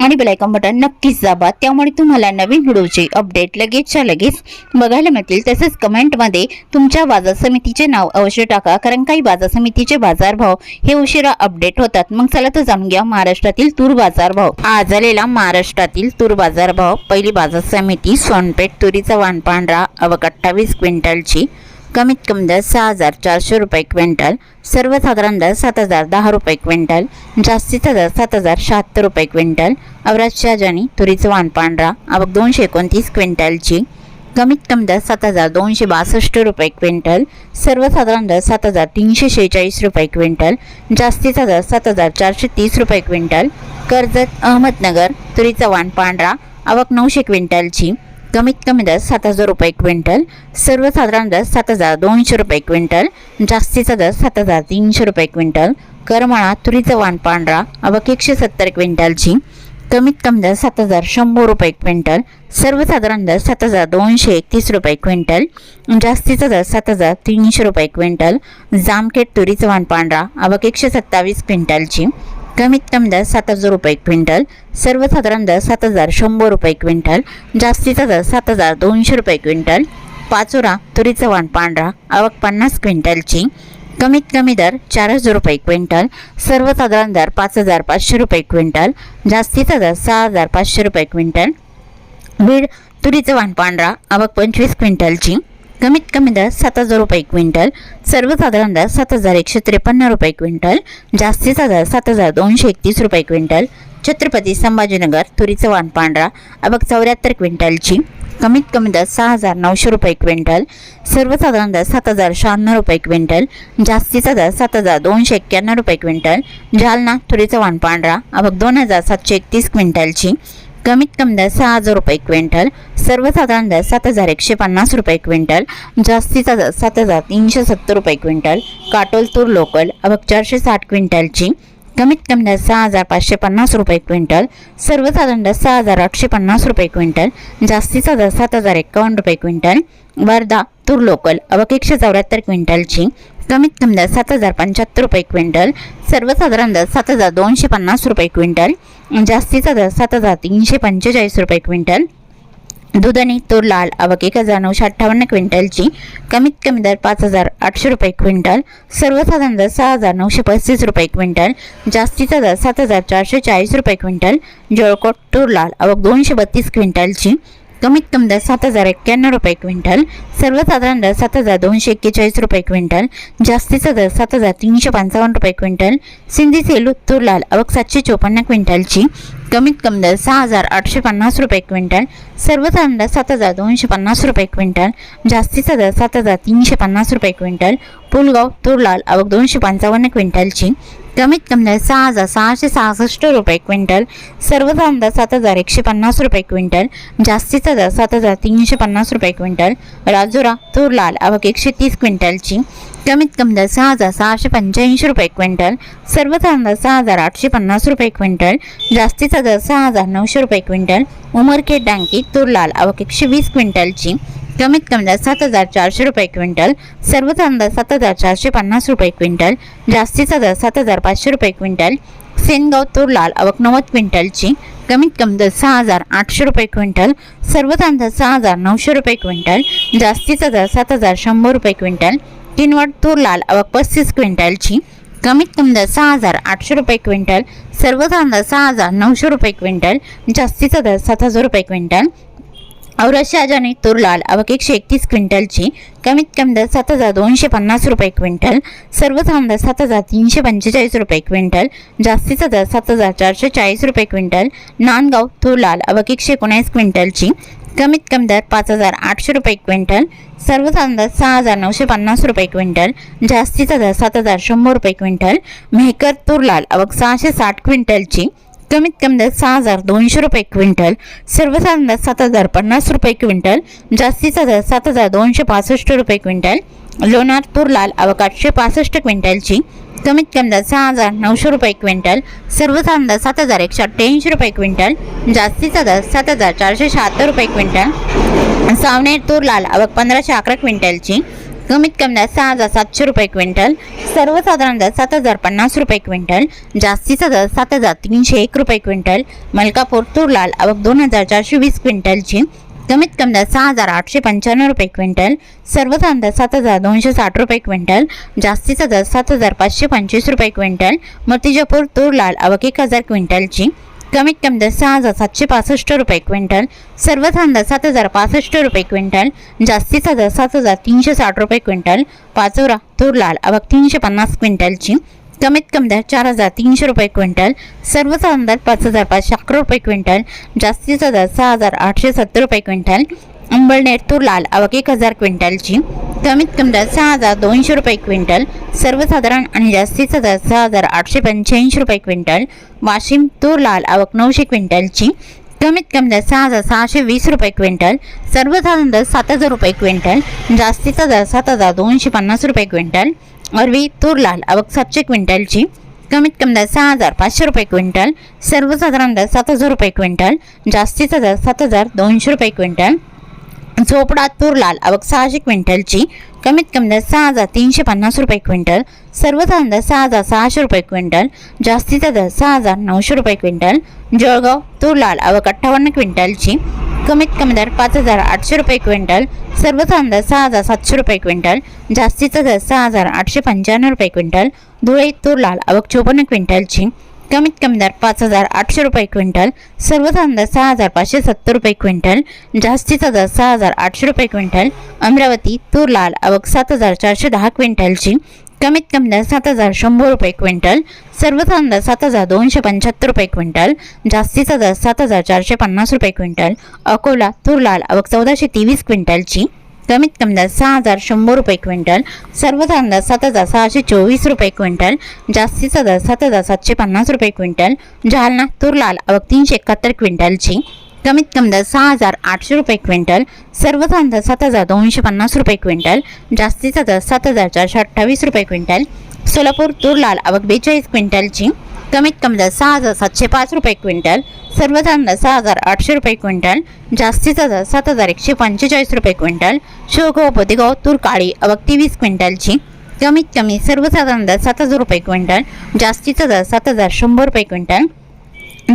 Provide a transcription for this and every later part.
आणि bell icon button नक्कीच दाबा. त्यामुळे तुम्हाला नवीन व्हिडिओचे अपडेट लगेचच्या लगेच बघायला मिळतील. तसेच कमेंटमध्ये तुमच्या बाजार समितीचे नाव अवश्य टाका. कारण काही बाजार समितीचे बाजारभाव हे उशिरा अपडेट होतात. मग चला तर जाणून घ्या महाराष्ट्रातील तूर बाजारभाव आज आलेला महाराष्ट्रातील तूर बाजारभाव पहिली बाजार समिती सोनपेठ तुरीचा वाण पांढरा. अवक अठ्ठावीस क्विंटलची. कमीत कमी दर सहा हजार चारशे रुपये क्विंटल सर्वसाधारण दर सात हजार दहा रुपये क्विंटल जास्तीचा दर सात हजार शहात्तर रुपये क्विंटल अवराज शाहजानी तुरीचं वाण पांढरा आवक दोनशे एकोणतीस क्विंटलची. कमीत कमी दर सात हजार दोनशे बासष्ट रुपये क्विंटल सर्वसाधारण दर सात हजार तीनशे शेहेचाळीस रुपये क्विंटल जास्तीचा दर सात हजार चारशे तीस रुपये क्विंटल. कर्जत अहमदनगर तुरीचा वाण पांढरा आवक नऊशे क्विंटलची. कमीत कमी दर सात हजार रुपये क्विंटल सर्वसाधारण दर सात हजार दोनशे रुपये क्विंटल जास्तीचा दर सात हजार तीनशे रुपये क्विंटल करमाळा तुरीचं वाण पांढरा अवक एकशे सत्तर क्विंटलची कमीत कमी दर सात हजार शंभर रुपये क्विंटल सर्वसाधारण दर सात हजार दोनशे एकतीस रुपये क्विंटल जास्तीचा दर सात हजार तीनशे रुपये क्विंटल जामखेड तुरीचं वाण पांढरा अवक एकशे सत्तावीस क्विंटलची कमीत कमी दर सात हजार रुपये क्विंटल सर्वसाधारण दर सात हजार शंभर रुपये क्विंटल जास्तीचा दर सात हजार दोनशे रुपये क्विंटल पाचोरा तुरीचं वाण पांढरा आवक पन्नास क्विंटलची कमीत कमी दर चार हजार रुपये क्विंटल सर्वसाधारण दर पाच हजार पाचशे रुपये क्विंटल जास्तीचा दर सहा हजार पाचशे रुपये क्विंटल बीड तुरीचं वाण पांढरा आवक पंचवीस क्विंटलची कमीत कमी दर सात हजार रुपये क्विंटल सर्वसाधारण दर सात हजार एकशे त्रेपन्न रुपये क्विंटल जास्तीचा दर सात हजार दोनशे एकतीस रुपये क्विंटल छत्रपती संभाजीनगर तुरीचं वाण पांढरा अबक चौऱ्याहत्तर क्विंटलची कमीत कमी दर सहा हजार नऊशे रुपये क्विंटल सर्वसाधारण दर सात हजार शहाण्णव रुपये क्विंटल जास्तीचा दर सात हजार दोनशे एक्क्याण्णव रुपये क्विंटल जालना तुरीचं वाण पांढरा अबक दोन हजार सातशे एकतीस क्विंटलची कमीत कमी दर सहा हजार रुपये क्विंटल सर्वसाधारण दर सात हजार एकशे पन्नास रुपये क्विंटल जास्तीचा दर सात हजार तीनशे सत्तर रुपये क्विंटल काटोल तूर लोकल अबक चारशे साठ क्विंटलची कमीत कमी दर सहा हजार पाचशे पन्नास रुपये क्विंटल सर्वसाधारण दर सहा हजार आठशे पन्नास रुपये क्विंटल जास्तीचा दर सात हजार एकावन्न रुपये क्विंटल वर्धा तूर लोकल अवक एकशे चौऱ्याहत्तर क्विंटलची कमीत कमी दर सात हजार पंच्याहत्तर रुपये क्विंटल सर्वसाधारण दर सात हजार दोनशे पन्नास रुपये क्विंटल जास्तीचा दर सात हजार तीनशे पंचेचाळीस रुपये क्विंटल. दुधणी तूर लाल आवक एक हजार नऊशे अठ्ठावन्न क्विंटलची कमीत कमी दर पाच हजार आठशे रुपये क्विंटल सर्वसाधारण दर सहा हजार नऊशे पस्तीस रुपये क्विंटल जास्तीचा दर सात हजार चारशे चाळीस रुपये क्विंटल. जळकोट तूर लाल आवक दोनशे बत्तीस क्विंटलची कमीत कमी दर सात हजार एक्क्याण्णव रुपये क्विंटल सर्वसाधारण दर सात हजार दोनशे एक्केचाळीस रुपये क्विंटल जास्तीचा दर सात हजार तीनशे पंचावन्न रुपये क्विंटल सिंधी सेलू तूर लाल अवक सातशे चोपन्न क्विंटलची कमीत कमी दर सहा हजार आठशे पन्नास रुपये क्विंटल सर्वसाधारण दर सात हजार दोनशे पन्नास रुपये क्विंटल जास्तीचा दर सात हजार तीनशे पन्नास रुपये क्विंटल पुलगाव तूर लाल अवक दोनशे पंचावन्न क्विंटलची कमीत कमी सहा हजार सहाशे सहासष्ट रुपये क्विंटल सर्वसाधारण दर सात हजार एकशे पन्नास रुपये क्विंटल जास्तीचा दर सात हजार तीनशे पन्नास रुपये क्विंटल राजुरा तूर लाल आवक एकशे तीस क्विंटलची कमीत कमी दर सहा हजार सहाशे पंच्याऐंशी रुपये क्विंटल सर्वसाधारण दर सहा हजार आठशे पन्नास रुपये क्विंटल जास्तीचा दर सहा हजार नऊशे रुपये क्विंटल उमरखेड डांकी तूर लाल आवक एकशे वीस क्विंटलची कमीत कमी दर सात हजार चारशे रुपये क्विंटल सर्व दर सात हजार चारशे पन्नास रुपये क्विंटल जास्तीचा दर सात हजार पाचशे रुपये क्विंटल सेनगाव तूर लाल आवक नव्वद क्विंटलची कमीत कमी दर सहा हजार आठशे रुपये क्विंटल सर्व दर सहा हजार नऊशे रुपये क्विंटल जास्तीचा दर सात हजार शंभर रुपये क्विंटल किनवट तूर लाल आवक पस्तीस क्विंटलची कमीत कमी दर सहा हजार आठशे रुपये क्विंटल सर्वसाधारण दर सहा हजार नऊशे रुपये क्विंटल जास्तीचा दर सात हजार रुपये क्विंटल औरत शाहजानी तूर लाल एकशे एकतीस क्विंटलची कमीत कमी दर सात हजार दोनशे पन्नास रुपये क्विंटल सर्वसाधारण दर सात हजार तीनशे पंचेचाळीस रुपये क्विंटल जास्तीचा दर सात हजार चारशे चाळीस रुपये क्विंटल नांदगाव तूर लाल आवक एकशे एकोणीस क्विंटलची कमीत कमी दर पाच हजार आठशे रुपये क्विंटल सर्वसाधारण दर सहा हजार नऊशे पन्नास रुपये क्विंटल जास्तीचा दर सात हजार शंभर रुपये क्विंटल मेहकर तूर लाल आवक सहाशे साठ क्विंटलची कमीत कमी दर सहा हजार दोनशे रुपये क्विंटल सर्वसाधारण दर सात हजार पन्नास रुपये क्विंटल जास्तीचा दर सात हजार दोनशे पासष्ट रुपये क्विंटल लोणार तूर लाल आवक आठशे पासष्ट क्विंटलची कमीत कमी दर सहा हजार नऊशे रुपये क्विंटल सर्वसाधारण दर सात हजार एकशे अठ्ठ्याऐंशी रुपये क्विंटल जास्तीचा दर सात हजार चारशे शहात्तर रुपये क्विंटल सावनेर तूर लाल आवक पंधराशे अकरा क्विंटलची कमीत कमी दर सहा हजार सातशे रुपये क्विंटल. सर्वसाधारण दर सात हजार पन्नास रुपये क्विंटल. जास्तीचा दर सात हजार तीनशे एक रुपये क्विंटल. मलकापूर तूर लाल आवक दोन हजार चारशे वीस क्विंटलची. कमीत कमी दर सहा हजार आठशे पंच्याण्णव रुपये क्विंटल. सर्वसाधारण दर सात हजार दोनशे साठ रुपये क्विंटल. जास्तीचा दर सात हजार पाचशे पंचवीस रुपये क्विंटल. मूर्तिजापूर तूर लाल आवक एक हजार क्विंटलची. कमीत कमी दर सहा हजार सातशे पासष्ट रुपये क्विंटल सर्व दर सात हजार पासष्ट रुपये क्विंटल जास्तीचा दर सात हजार तीनशे साठ रुपये क्विंटल पाचोरा तूर लाल आवक तीनशे पन्नास क्विंटलची कमीत कमी दर चार हजार तीनशे रुपये क्विंटल सर्वसाधारण दर पाच हजार पाचशे अकरा रुपये क्विंटल जास्तीचा दर सहा हजार आठशे सत्तर रुपये क्विंटल अंबळनेर तूर लाल आवक एक हजार क्विंटलची. कमीत कमी दर सहा हजार दोनशे रुपये क्विंटल. सर्वसाधारण आणि जास्तीचा दर सहा हजार आठशे पंच्याऐंशी रुपये क्विंटल. वाशिम तूर लाल आवक नऊशे क्विंटलची. कमीत कमी दर सहा हजार सहाशे वीस रुपये क्विंटल. सर्वसाधारण दर सात हजार रुपये क्विंटल. जास्तीचा दर सात हजार दोनशे पन्नास रुपये क्विंटल. अरवी तूर लाल आवक सातशे क्विंटलची. कमीत कमी दर सहा हजार पाचशे रुपये क्विंटल. सर्वसाधारण दर सात हजार रुपये क्विंटल. जास्तीचा दर सात हजार दोनशे रुपये क्विंटल. झोपडा तूर लाल आवक सहाशे क्विंटलची. कमीत कमी दर सहा हजार तीनशे पन्नास रुपये क्विंटल. सर्वसाधारण दर सहा हजार सहाशे रुपये क्विंटल. जास्तीचा दर सहा हजार नऊशे रुपये क्विंटल. जळगाव तूर लाल आवक अठ्ठावन्न क्विंटलची. कमीत कमी दर पाच हजार आठशे रुपये क्विंटल. सर्वसाधारण दर सहा हजार सातशे रुपये क्विंटल. जास्तीचा दर सहा हजार आठशे पंच्याण्णव रुपये क्विंटल. धुळे तूर लाल आवक चोपन्न क्विंटलची. कमीत कमी दर पाच हजार आठशे रुपये क्विंटल सर्वसाधारण दर सहा हजार पाचशे सत्तर रुपये क्विंटल जास्तीचा दर सहा हजार आठशे रुपये क्विंटल अमरावती तूर लाल आवक सात हजार चारशे दहा क्विंटलची कमीत कमी दर सात हजार शंभर रुपये क्विंटल सर्वसाधारण दर सात हजार दोनशे पंच्याहत्तर रुपये क्विंटल जास्तीचा दर सात हजार चारशे पन्नास रुपये क्विंटल अकोला तूर लाल आवक चौदाशे तेवीस क्विंटलची कमीत कमी दर सहा हजार शंभर रुपये क्विंटल सर्वसाधारण दर सात हजार सहाशे चोवीस रुपये क्विंटल जास्तीचा दर सात हजार सातशे पन्नास रुपये क्विंटल जालना तूर लाल आवक तीनशे एकाहत्तर क्विंटलची. कमीत कमी दर सहा हजार आठशे रुपये क्विंटल सर्वसाधारण दर सात हजार दोनशे पन्नास रुपये क्विंटल जास्तीचा दर सात हजार चारशे अठ्ठावीस रुपये क्विंटल सोलापूर तूर लाल आवक बेचाळीस क्विंटलची. कमीत कमी दर सहा हजार सातशे पाच रुपये क्विंटल सर्वसाधारण दर सहा हजार आठशे रुपये क्विंटल जास्तीचा दर सात हजार एकशे पंचेचाळीस रुपये क्विंटल शिवगाव पोतेगाव तूर काळी आवक तेवीस क्विंटलची कमीत कमी सर्वसाधारण दर सात हजार रुपये क्विंटल जास्तीचा दर सात हजार शंभर रुपये क्विंटल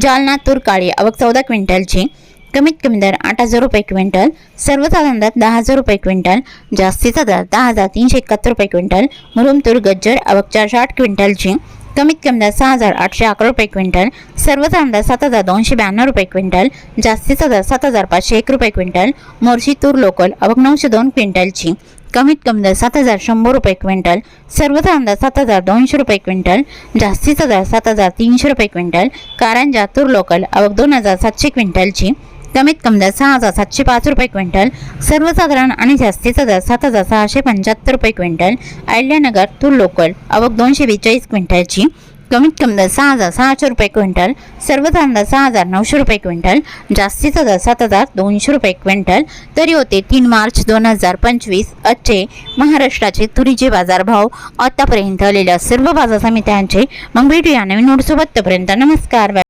जालना तूर काळी आवक चौदा क्विंटलची कमीत कमी दर आठ हजार रुपये क्विंटल सर्वसाधारण दर दहा हजार रुपये क्विंटल जास्तीचा दर दहा हजार तीनशे एकाहत्तर रुपये क्विंटल मुरुम तूर गज्जर आवक चारशे आठ क्विंटलची कमीत कमी दर सहा हजार आठशे अकरा रुपये क्विंटल सर्वसाधारण दर सात हजार दोनशे ब्याण्णव रुपये क्विंटल जास्तीचा दर सात हजार पाचशे एक रुपये क्विंटल मोर्शी तूर लोकल आवक नऊशे दोन क्विंटलची. कमीत कमी दर सात हजार शंभर रुपये क्विंटल सर्वसाधारण दर सात हजार दोनशे रुपये क्विंटल जास्तीचा दर सात हजार तीनशे रुपये क्विंटल कारंजा तूर लोकल अवघ दोन हजार सातशे क्विंटलची. कमीत कमी दर सहा हजार सातशे पाच रुपये क्विंटल सर्वसाधारण आणि जास्तीचा दर सात हजार सहाशे पंच्याहत्तर रुपये क्विंटल अहिल्यानगर तूर लोकल आवक दोनशे बेचाळीस क्विंटलची. कमीत कमी दर सहा हजार सहाशे रुपये क्विंटल सर्वसाधारण दर सहा हजार नऊशे रुपये क्विंटल जास्तीचा दर सात हजार दोनशे रुपये क्विंटल. तरी होते तीन मार्च दोन हजार पंचवीस आजचे महाराष्ट्राचे तुरीचे बाजारभाव. आतापर्यंत आलेल्या सर्व बाजार समित्यांचे मग भेटूया नवीन नोटसोबत. तोपर्यंत नमस्कार.